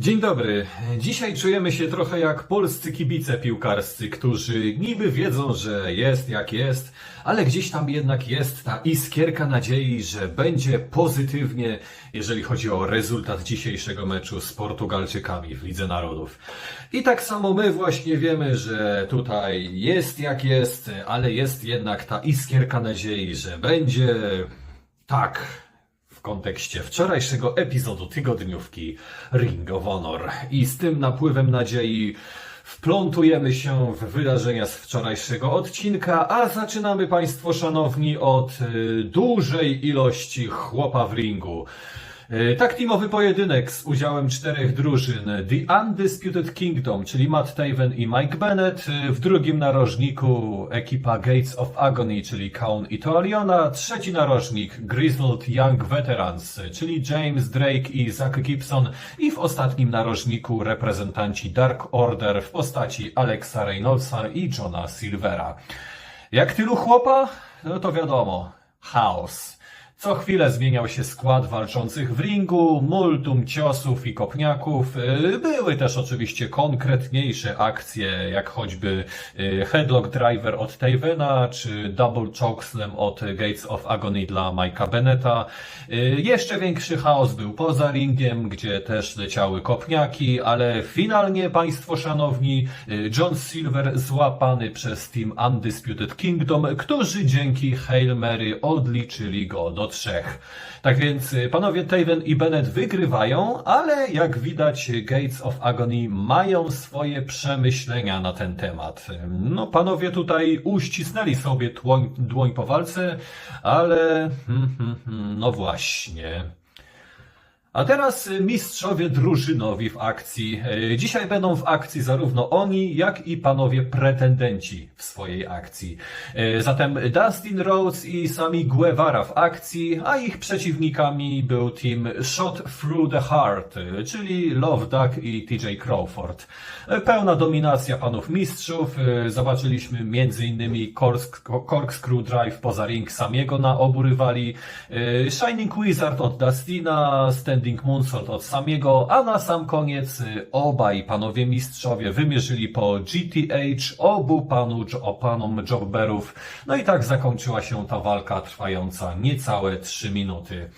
Dzień dobry. Dzisiaj czujemy się trochę jak polscy kibice piłkarscy, którzy niby wiedzą, że jest jak jest, ale gdzieś tam jednak jest ta iskierka nadziei, że będzie pozytywnie, jeżeli chodzi o rezultat dzisiejszego meczu z Portugalczykami w Lidze Narodów. I tak samo my właśnie wiemy, że tutaj jest jak jest, ale jest jednak ta iskierka nadziei, że będzie tak w kontekście wczorajszego epizodu tygodniówki Ring of Honor. I z tym napływem nadziei wplątujemy się w wydarzenia z wczorajszego odcinka, a zaczynamy Państwo szanowni od y, dużej ilości chłopa w ringu. Y, Tak teamowy pojedynek z udziałem czterech drużyn. The Undisputed Kingdom, czyli Matt Taven i Mike Bennett. Y, W drugim narożniku ekipa Gates of Agony, czyli Kaun i Toaliona. Trzeci narożnik Grizzled Young Veterans, czyli James Drake i Zach Gibson. I w ostatnim narożniku reprezentanci Dark Order w postaci Alexa Reynoldsa i Johna Silvera. Jak tylu chłopa? No to wiadomo. Chaos. Co chwilę zmieniał się skład walczących w ringu, multum ciosów i kopniaków. Yy, Były też oczywiście konkretniejsze akcje, jak choćby yy, Headlock Driver od Tavena, czy Double Chokeslam od Gates of Agony dla Mike'a Bennetta. Yy, Jeszcze większy chaos był poza ringiem, gdzie też leciały kopniaki, ale finalnie, Państwo szanowni, John Silver złapany przez Team Undisputed Kingdom, którzy dzięki Hail Mary odliczyli go do trzech. Tak więc y, panowie Taven i Bennett wygrywają, ale jak widać Gates of Agony mają swoje przemyślenia na ten temat. No panowie tutaj uścisnęli sobie dłoń, dłoń po walce, ale hmm, hmm, hmm, no właśnie. A teraz y, mistrzowie drużynowi w akcji. Y, Dzisiaj będą w akcji zarówno oni, jak i panowie pretendenci w swojej akcji. Y, Zatem Dustin Rhodes i Sami Guevara w akcji, a ich przeciwnikami był team Shot Through the Heart, czyli Love Duck i TJ Crawford. Pełna dominacja panów mistrzów. Zobaczyliśmy m.in. Corks- Corkscrew Drive poza ring Samiego na obu rywali, Shining Wizard od Dustina, Standing Moonsault od Samiego, a na sam koniec y, obaj panowie mistrzowie wymierzyli po GTH obu panu, panom Jobberów. No i tak zakończyła się ta walka trwająca niecałe 3 minuty.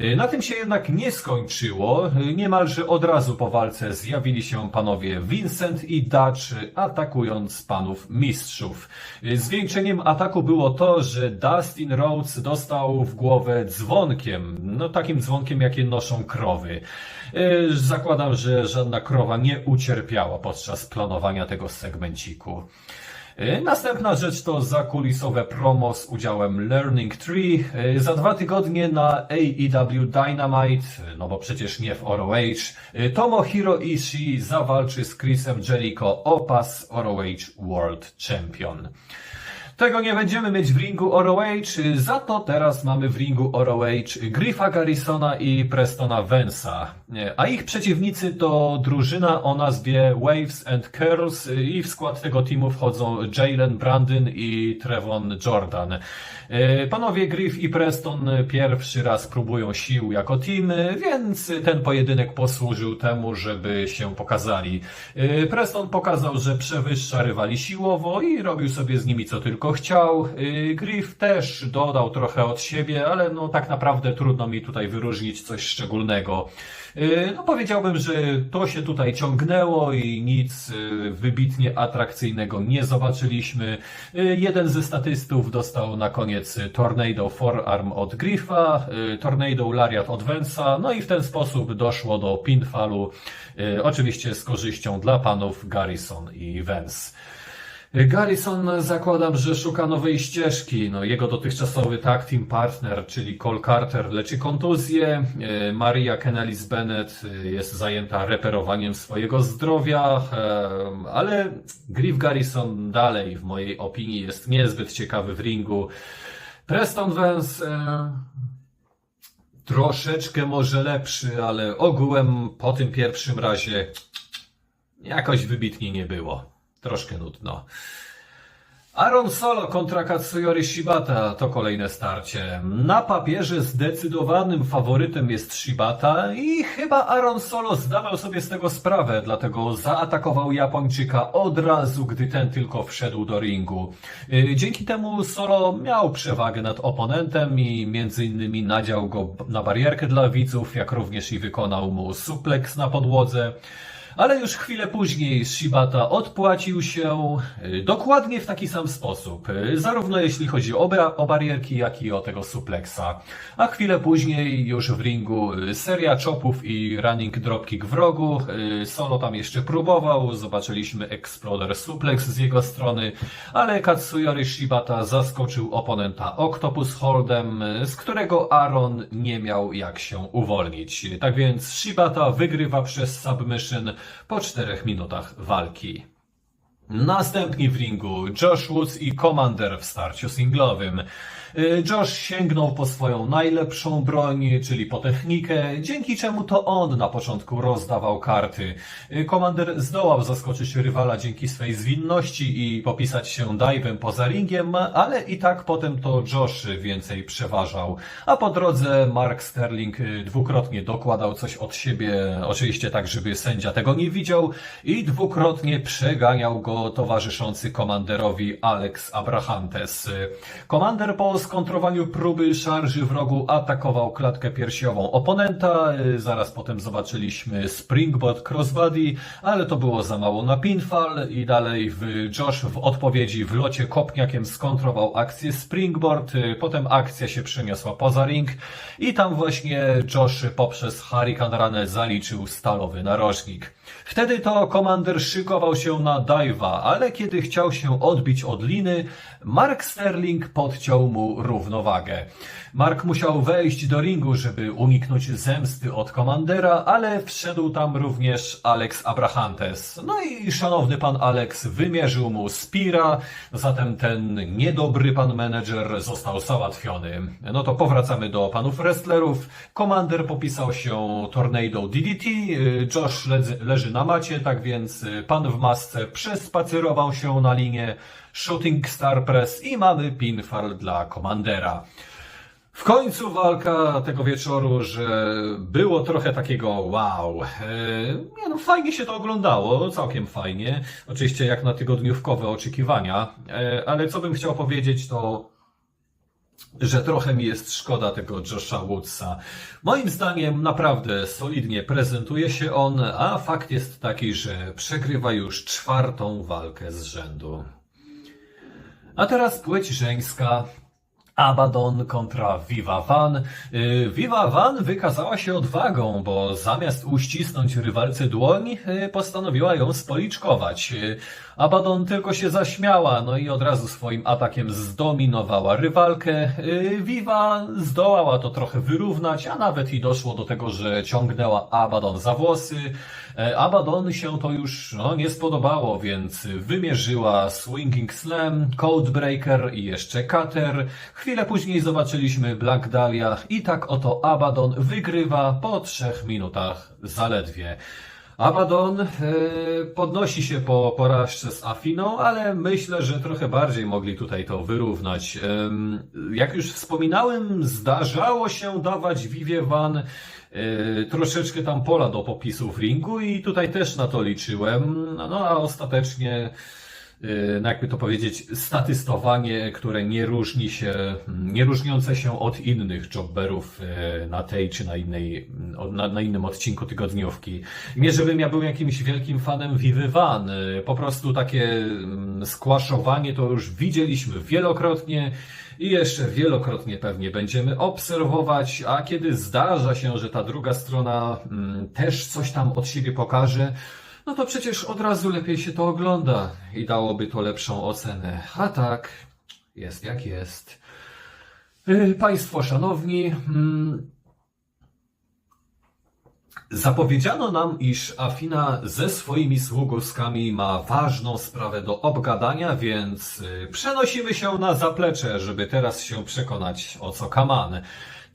Y, Na tym się jednak nie skończyło. Y, Niemalże od razu po walce zjawili się panowie Vincent i Dutch, atakując panów mistrzów. Zwieńczeniem ataku było to, że Dustin Rhodes dostał w głowę dzwonkiem. No takim dzwonkiem, jakie noszą krowy. Y, Zakładam, że żadna krowa nie ucierpiała podczas planowania tego segmenciku. Y, Następna rzecz to zakulisowe promo z udziałem Learning Tree. Y, Za dwa tygodnie na AEW Dynamite, no bo przecież nie w ROH, Tomohiro Ishii zawalczy z Chrisem Jericho o pas ROH World Champion. Tego nie będziemy mieć w ringu ROH, za to teraz mamy w ringu ROH Griffa Garrisona i Prestona Vensa. A ich przeciwnicy to drużyna o nazwie Waves and Curls i w skład tego teamu wchodzą Jalen Brandon i Trevon Jordan. Y, Panowie Griff i Preston pierwszy raz próbują sił jako team, więc ten pojedynek posłużył temu, żeby się pokazali. Y, Preston pokazał, że przewyższa rywali siłowo i robił sobie z nimi co tylko chciał. Y, Griff też dodał trochę od siebie, ale no tak naprawdę trudno mi tutaj wyróżnić coś szczególnego. Y, No powiedziałbym, że to się tutaj ciągnęło i nic y, wybitnie atrakcyjnego nie zobaczyliśmy. Jeden ze statystów dostał na koniec Tornado Forearm od Griffa, Tornado Lariat od Vensa, no i w ten sposób doszło do pinfallu, y, oczywiście z korzyścią dla panów Garrison i Vance. Garrison zakładam, że szuka nowej ścieżki. No, jego dotychczasowy tag team partner, czyli Cole Carter, leczy kontuzję. E, Maria Kennelis Bennett e, jest zajęta reperowaniem swojego zdrowia, e, ale Griff Garrison dalej, w mojej opinii, jest niezbyt ciekawy w ringu. Preston Vance troszeczkę może lepszy, ale ogółem po tym pierwszym razie jakoś wybitnie nie było. Troszkę nudno. Aaron Solo kontra Katsuyori Shibata to kolejne starcie. Na papierze zdecydowanym faworytem jest Shibata i chyba Aaron Solo zdawał sobie z tego sprawę, dlatego zaatakował Japończyka od razu, gdy ten tylko wszedł do ringu. Yy, Dzięki temu Solo miał przewagę nad oponentem i między innymi nadział go na barierkę dla widzów, jak również i wykonał mu suplex na podłodze. Ale już chwilę później Shibata odpłacił się y, dokładnie w taki sam sposób, y, zarówno jeśli chodzi o, o barierki, jak i o tego suplexa. A chwilę później już w ringu y, seria chopów i running dropkick w rogu. Solo tam jeszcze próbował, zobaczyliśmy Exploder suplex z jego strony, ale Katsuyori Shibata zaskoczył oponenta Octopus Holdem, z którego Aaron nie miał jak się uwolnić. Tak więc Shibata wygrywa przez submission po czterech minutach walki. Następni w ringu Josh Woods i Commander w starciu singlowym. Y, Josh sięgnął po swoją najlepszą broń, czyli po technikę, dzięki czemu to on na początku rozdawał karty. Y, Commander zdołał zaskoczyć rywala dzięki swej zwinności i popisać się dive'em poza ringiem, ale i tak potem to Josh więcej przeważał. A po drodze Mark Sterling y, dwukrotnie dokładał coś od siebie, oczywiście tak, żeby sędzia tego nie widział i dwukrotnie przeganiał go towarzyszący komanderowi Alex Abrahantes. Komander po skontrowaniu próby szarży w rogu atakował klatkę piersiową oponenta, y, zaraz potem zobaczyliśmy springboard crossbody, ale to było za mało na pinfall. I dalej Josh w odpowiedzi w locie kopniakiem skontrował akcję springboard, y, potem akcja się przeniosła poza ring. I tam właśnie Josh poprzez Hurricane Runę zaliczył stalowy narożnik. Wtedy to komander szykował się na dive'a, ale kiedy chciał się odbić od liny, Mark Sterling podciął mu równowagę. Mark musiał wejść do ringu, żeby uniknąć zemsty od komandera, ale wszedł tam również Alex Abrahantes. No i szanowny pan Alex wymierzył mu Spira, zatem ten niedobry pan menedżer został załatwiony. No to powracamy do panów wrestlerów. Komander popisał się Tornado DDT, y, Josh leży, leży na macie, tak więc y, pan w masce przespacerował się na linię Shooting Star Press i mamy pinfall dla komandera. W końcu walka tego wieczoru, że było trochę takiego wow. E, Nie no, fajnie się to oglądało, całkiem fajnie. Oczywiście jak na tygodniówkowe oczekiwania, E, ale co bym chciał powiedzieć to że trochę mi jest szkoda tego Josha Woodsa. Moim zdaniem naprawdę solidnie prezentuje się on, a fakt jest taki, że przegrywa już czwartą walkę z rzędu. A teraz płeć żeńska. Abaddon kontra Viva Van. Y, Viva Van wykazała się odwagą, bo zamiast uścisnąć rywalce dłoń, y, postanowiła ją spoliczkować. Abaddon tylko się zaśmiała, no i od razu swoim atakiem zdominowała rywalkę. Y, Viva zdołała to trochę wyrównać, a nawet i doszło do tego, że ciągnęła Abaddon za włosy. E, Abaddon się to już no, nie spodobało, więc wymierzyła Swinging Slam, Codebreaker i jeszcze Cutter. Chwilę później zobaczyliśmy Black Dahlia i tak oto Abaddon wygrywa po trzech minutach zaledwie. Abaddon e, podnosi się po porażce z Afiną, ale myślę, że trochę bardziej mogli tutaj to wyrównać. Jak już wspominałem, zdarzało się dawać Vivie Van e, troszeczkę tam pola do popisu w ringu i tutaj też na to liczyłem, no a ostatecznie no jakby to powiedzieć, statystowanie, które nie różni się, nie różniące się od innych jobberów y, na tej czy na innej, na, na innym odcinku tygodniówki. Nie żebym ja był jakimś wielkim fanem Vivy Van, y, po prostu takie mm, squashowanie to już widzieliśmy wielokrotnie i jeszcze wielokrotnie pewnie będziemy obserwować, a kiedy zdarza się, że ta druga strona mm, też coś tam od siebie pokaże, no to przecież od razu lepiej się to ogląda i dałoby to lepszą ocenę. A tak, jest jak jest. Y, Państwo szanowni, mm, Zapowiedziano nam, iż Afina ze swoimi sługuskami ma ważną sprawę do obgadania, więc y, przenosimy się na zaplecze, żeby teraz się przekonać o co kaman.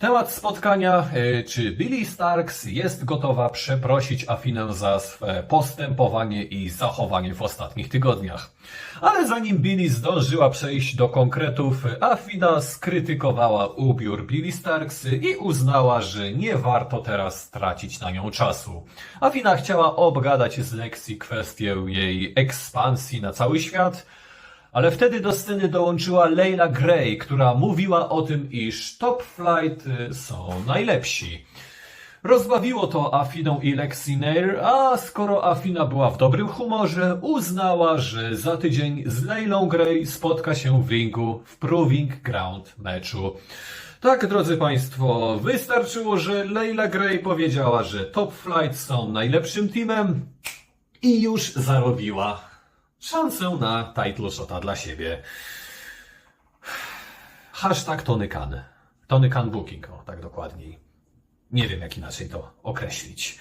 Temat spotkania, e, czy Billy Starks jest gotowa przeprosić Afinę za swe postępowanie i zachowanie w ostatnich tygodniach. Ale zanim Billy zdążyła przejść do konkretów, Afina skrytykowała ubiór Billy Starks i uznała, że nie warto teraz tracić na nią czasu. Afina chciała obgadać z Lexi kwestię jej ekspansji na cały świat, ale wtedy do sceny dołączyła Leila Gray, która mówiła o tym, iż Top Flight y, są najlepsi. Rozbawiło to Afinę i Lexi Nair, a skoro Afina była w dobrym humorze, uznała, że za tydzień z Leilą Gray spotka się w ringu w Proving Ground meczu. Tak, drodzy Państwo, wystarczyło, że Leila Gray powiedziała, że Top Flight są najlepszym teamem i już zarobiła szansę na title shota dla siebie. Hashtag Tony Khan. Tony Khan Booking, o tak dokładniej. Nie wiem, jak inaczej to określić.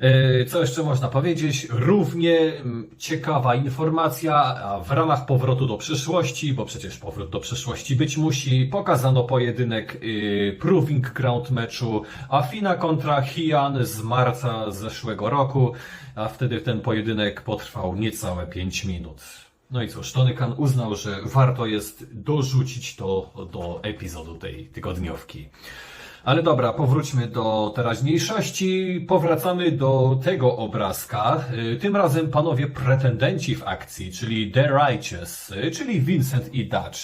E, Co jeszcze można powiedzieć? Równie ciekawa informacja, w ramach powrotu do przyszłości, bo przecież powrót do przyszłości być musi, pokazano pojedynek y, Proving Ground meczu Afina kontra Hian z marca zeszłego roku, a wtedy ten pojedynek potrwał niecałe 5 minut. No i cóż, Tony Khan uznał, że warto jest dorzucić to do epizodu tej tygodniówki. Ale dobra, powróćmy do teraźniejszości. Powracamy do tego obrazka. Y, Tym razem panowie pretendenci w akcji, czyli The Righteous, y, czyli Vincent i Dutch.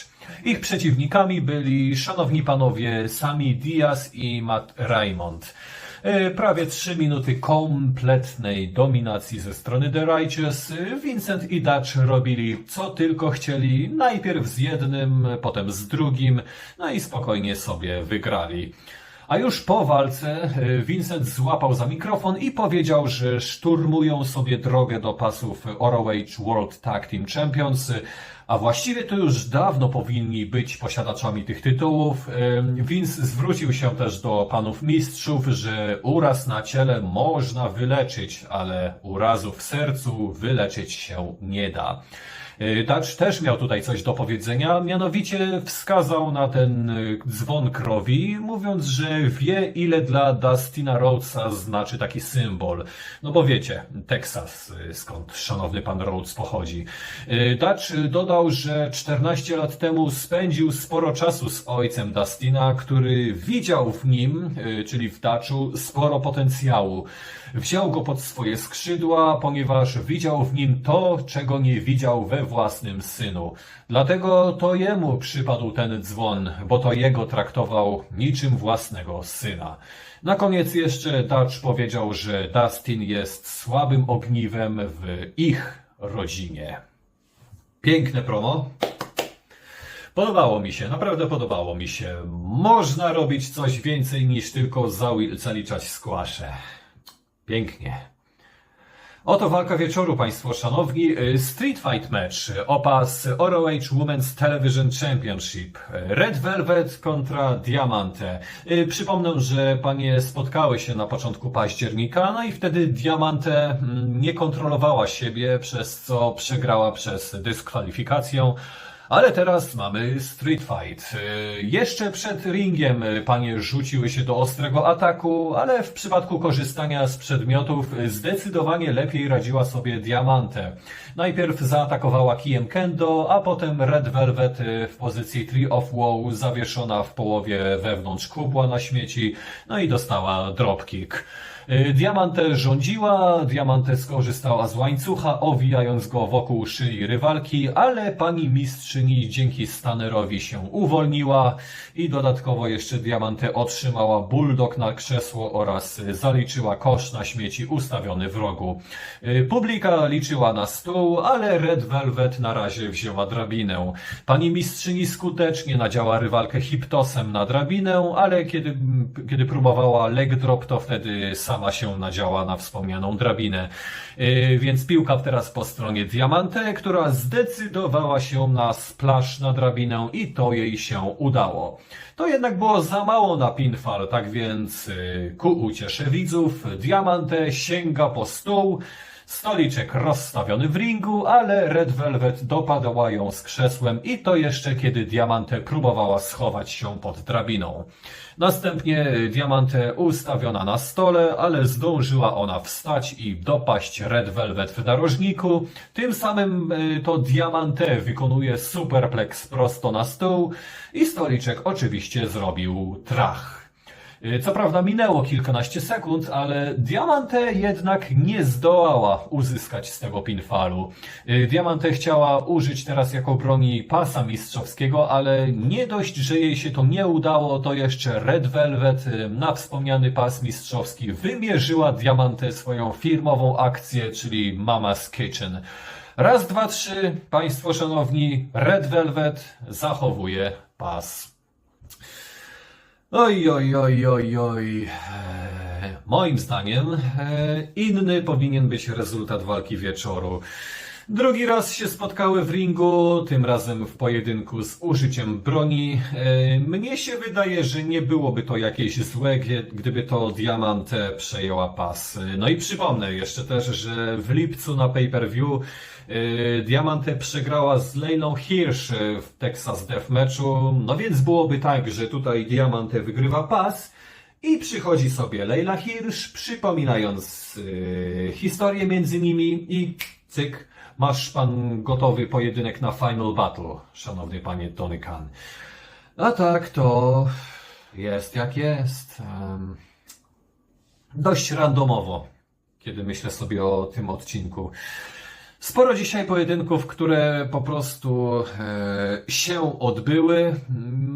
Ich przeciwnikami byli szanowni panowie Sami Diaz i Matt Raymond. Y, Prawie trzy minuty kompletnej dominacji ze strony The Righteous. Vincent i Dutch robili co tylko chcieli. Najpierw z jednym, potem z drugim, no i spokojnie sobie wygrali. A już po walce y, Vincent złapał za mikrofon i powiedział, że szturmują sobie drogę do pasów ROH World Tag Team Champions, a właściwie to już dawno powinni być posiadaczami tych tytułów. Y, Vince zwrócił się też do panów mistrzów, że uraz na ciele można wyleczyć, ale urazu w sercu wyleczyć się nie da. Y, Dutch też miał tutaj coś do powiedzenia, mianowicie wskazał na ten y, dzwon krowi, mówiąc, że wie ile dla Dustina Rhodesa znaczy taki symbol. No bo wiecie, Teksas, y, skąd szanowny pan Rhodes pochodzi. Dutch dodał, że 14 lat temu spędził sporo czasu z ojcem Dustina, który widział w nim, czyli w Dutchu, sporo potencjału. Wziął go pod swoje skrzydła, ponieważ widział w nim to, czego nie widział we własnym synu. Dlatego to jemu przypadł ten dzwon, bo to jego traktował niczym własnego syna. Na koniec jeszcze Dutch powiedział, że Dustin jest słabym ogniwem w ich rodzinie. Piękne promo. Podobało mi się, naprawdę podobało mi się. Można robić coś więcej niż tylko zaliczać skłasze. Pięknie. Oto walka wieczoru, Państwo szanowni. Y, Street Fight Match. Opas ROH Women's Television Championship. Red Velvet kontra Diamante. Y, Przypomnę, że panie spotkały się na początku października, no i wtedy Diamante mm, nie kontrolowała siebie, przez co przegrała przez dyskwalifikację. Ale teraz mamy street fight. Y, Jeszcze przed ringiem y, panie rzuciły się do ostrego ataku, ale w przypadku korzystania z przedmiotów y, zdecydowanie lepiej radziła sobie Diamante. Najpierw zaatakowała kijem Kendo, a potem Red Velvet w pozycji Tree of Woe zawieszona w połowie wewnątrz kubła na śmieci, no i dostała dropkick. Y, Diamante rządziła, Diamante skorzystała z łańcucha, owijając go wokół szyi rywalki, ale pani mistrzyni dzięki Stanerowi się uwolniła i dodatkowo jeszcze Diamante otrzymała bulldog na krzesło oraz zaliczyła kosz na śmieci ustawiony w rogu. Y, Publika liczyła na stół, ale Red Velvet na razie wzięła drabinę. Pani mistrzyni skutecznie nadziała rywalkę hiptosem na drabinę, ale kiedy, kiedy próbowała leg drop, to wtedy sama się nadziała na wspomnianą drabinę. Yy, Więc piłka teraz po stronie Diamante, która zdecydowała się na splash na drabinę i to jej się udało. To jednak było za mało na pinfall, tak więc yy, ku uciesze widzów Diamante sięga po stół, Stoliczek rozstawiony w ringu, ale Red Velvet dopadła ją z krzesłem i to jeszcze kiedy Diamante próbowała schować się pod drabiną. Następnie Diamante ustawiona na stole, ale zdążyła ona wstać i dopaść Red Velvet w narożniku. Tym samym y, to Diamante wykonuje superplex prosto na stół i Stoliczek oczywiście zrobił trach. Y, Co prawda minęło kilkanaście sekund, ale Diamante jednak nie zdołała uzyskać z tego pinfallu. Y, Diamante chciała użyć teraz jako broni pasa mistrzowskiego, ale nie dość, że jej się to nie udało, to jeszcze Red Velvet y, na wspomniany pas mistrzowski wymierzyła Diamante swoją firmową akcję, czyli Mama's Kitchen. Raz, dwa, trzy, Państwo szanowni, Red Velvet zachowuje pas. Oj, oj, oj, oj, oj. Moim zdaniem e, inny powinien być rezultat walki wieczoru. Drugi raz się spotkały w ringu, tym razem w pojedynku z użyciem broni. E, Mnie się wydaje, że nie byłoby to jakieś złe, gdyby to Diamante przejęła pas. No i przypomnę jeszcze też, że w lipcu na pay-per-view e, Diamante przegrała z Leilą Hirsch w Texas Deathmatchu. No więc byłoby tak, że tutaj Diamante wygrywa pas. I przychodzi sobie Leila Hirsch, przypominając yy, historię między nimi i cyk, masz pan gotowy pojedynek na Final Battle, szanowny panie Tony Khan. A tak to jest jak jest. Em, dość randomowo, kiedy myślę sobie o tym odcinku. Sporo dzisiaj pojedynków, które po prostu e, się odbyły.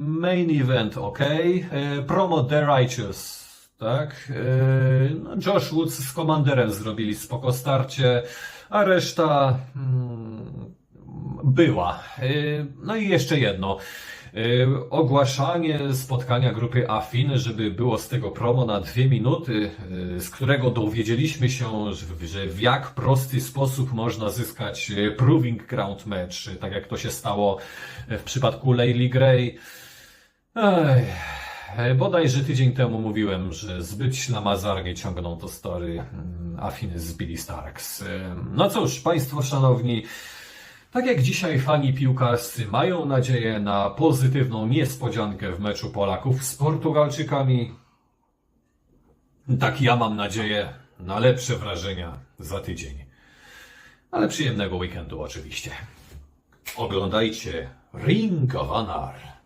Main event ok, e, promo The Righteous, tak. E, no, Josh Woods z Commanderem zrobili spoko starcie, a reszta mm, była. E, no i jeszcze jedno. E, Ogłaszanie spotkania grupy Afin, żeby było z tego promo na dwie minuty, e, z którego dowiedzieliśmy się, że- w jak prosty sposób można zyskać Proving Ground Match, tak jak to się stało w przypadku Layli Gray. Ej, bodajże tydzień temu mówiłem, że zbyt ślamazarnie ciągną to story mm, Afiny z Billy Starks. E, No cóż, Państwo szanowni, tak jak dzisiaj fani piłkarscy mają nadzieję na pozytywną niespodziankę w meczu Polaków z Portugalczykami, tak ja mam nadzieję na lepsze wrażenia za tydzień. Ale przyjemnego weekendu oczywiście. Oglądajcie Ring of Honor.